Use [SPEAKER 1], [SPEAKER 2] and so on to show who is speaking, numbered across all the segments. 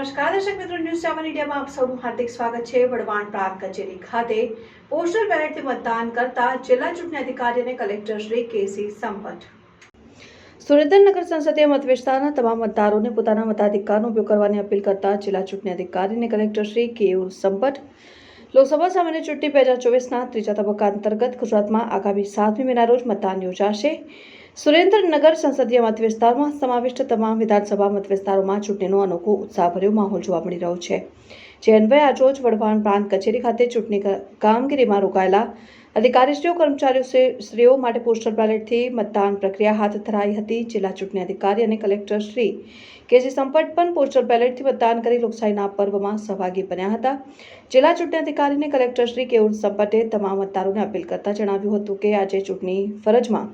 [SPEAKER 1] સેવન ઇન્ડિયામાં આપ સૌનું હાર્દિક સ્વાગત છે. વડવાણ પ્રાંત કચેરી ખાતે પોસ્ટલ બેલેટથી મતદાન કરતા જિલ્લા ચૂંટણી અધિકારી અને collector Shri K C Sampat. Surendranagar સંસદીય મત વિસ્તારના તમામ મતદારોને પોતાના મતાધિકારનો ઉપયોગ કરવાની અપીલ કરતા જિલ્લા ચૂંટણી અધિકારી અને કલેક્ટર શ્રી કેયુર સંપટ લોકસભા સામાન્ય ચૂંટણી બે હજાર ચોવીસના ત્રીજા તબક્કા અંતર્ગત ગુજરાતમાં આગામી સાતમી મેના રોજ મતદાન યોજાશે. સુરેન્દ્રનગર સંસદીય મત વિસ્તારમાં સમાવિષ્ટ તમામ વિધાનસભા મત વિસ્તારોમાં ચૂંટણીનો અનોખો ઉત્સાહભર્યો માહોલ જોવા મળી રહ્યો છે. જે અન્વયે આજરોજ વડવાણ પ્રાંત કચેરી ખાતે ચૂંટણી કામગીરીમાં રોકાયેલા અધિકારીશ્રીઓ, કર્મચારીઓ, શ્રી- શ્રીઓ માટે પોસ્ટલ બેલેટથી મતદાન પ્રક્રિયા હાથ ધરાઈ હતી. જિલ્લા ચૂંટણી અધિકારી અને કલેક્ટર શ્રી જે. સંપટ પણ પોસ્ટલ બેલેટથી મતદાન કરી લોકશાહીના પર્વમાં સહભાગી બન્યા હતા. જિલ્લા ચૂંટણી અધિકારી અને કલેક્ટર શ્રી કેયુર સંપટે તમામ મતદારોને અપીલ કરતા જણાવ્યું હતું કે, આજે ચૂંટણી ફરજમાં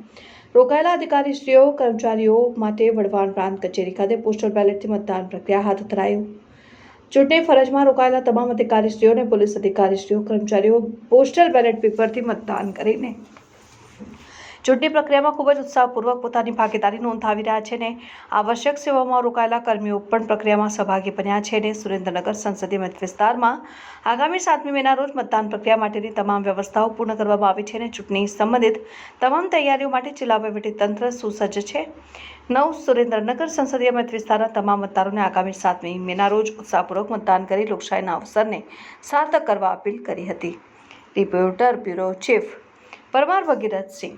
[SPEAKER 1] રોકાયેલા અધિકારીશ્રીઓ, કર્મચારીઓ માટે વડવાણ પ્રાંત કચેરી ખાતે પોસ્ટલ બેલેટથી મતદાન પ્રક્રિયા હાથ ધરાયું. ચૂંટણી ફરજમાં રોકાયેલા તમામ અધિકારીશ્રીઓ અને પોલીસ અધિકારીશ્રીઓ, કર્મચારીઓ પોસ્ટલ બેલેટ પેપરથી મતદાન કરીને ચૂંટણી પ્રક્રિયામાં ખૂબ જ ઉત્સાહપૂર્વક પોતાની ભાગીદારી નોંધાવી રહ્યા છે ને આવશ્યક સેવાઓમાં રોકાયેલા કર્મીઓ પણ પ્રક્રિયામાં સહભાગી બન્યા છે અને સુરેન્દ્રનગર સંસદીય મત વિસ્તારમાં આગામી સાતમી મેના રોજ મતદાન પ્રક્રિયા માટેની તમામ વ્યવસ્થાઓ પૂર્ણ કરવામાં આવી છે અને ચૂંટણી સંબંધિત તમામ તૈયારીઓ માટે જિલ્લા તંત્ર સુસજ્જ છે. નવ સુરેન્દ્રનગર સંસદીય મત વિસ્તારના તમામ મતદારોને આગામી સાતમી મેના રોજ ઉત્સાહપૂર્વક મતદાન કરી લોકશાહીના અવસરને સાર્થક કરવા અપીલ કરી હતી. Reporter bureau chief Parmar Bhagirathsinh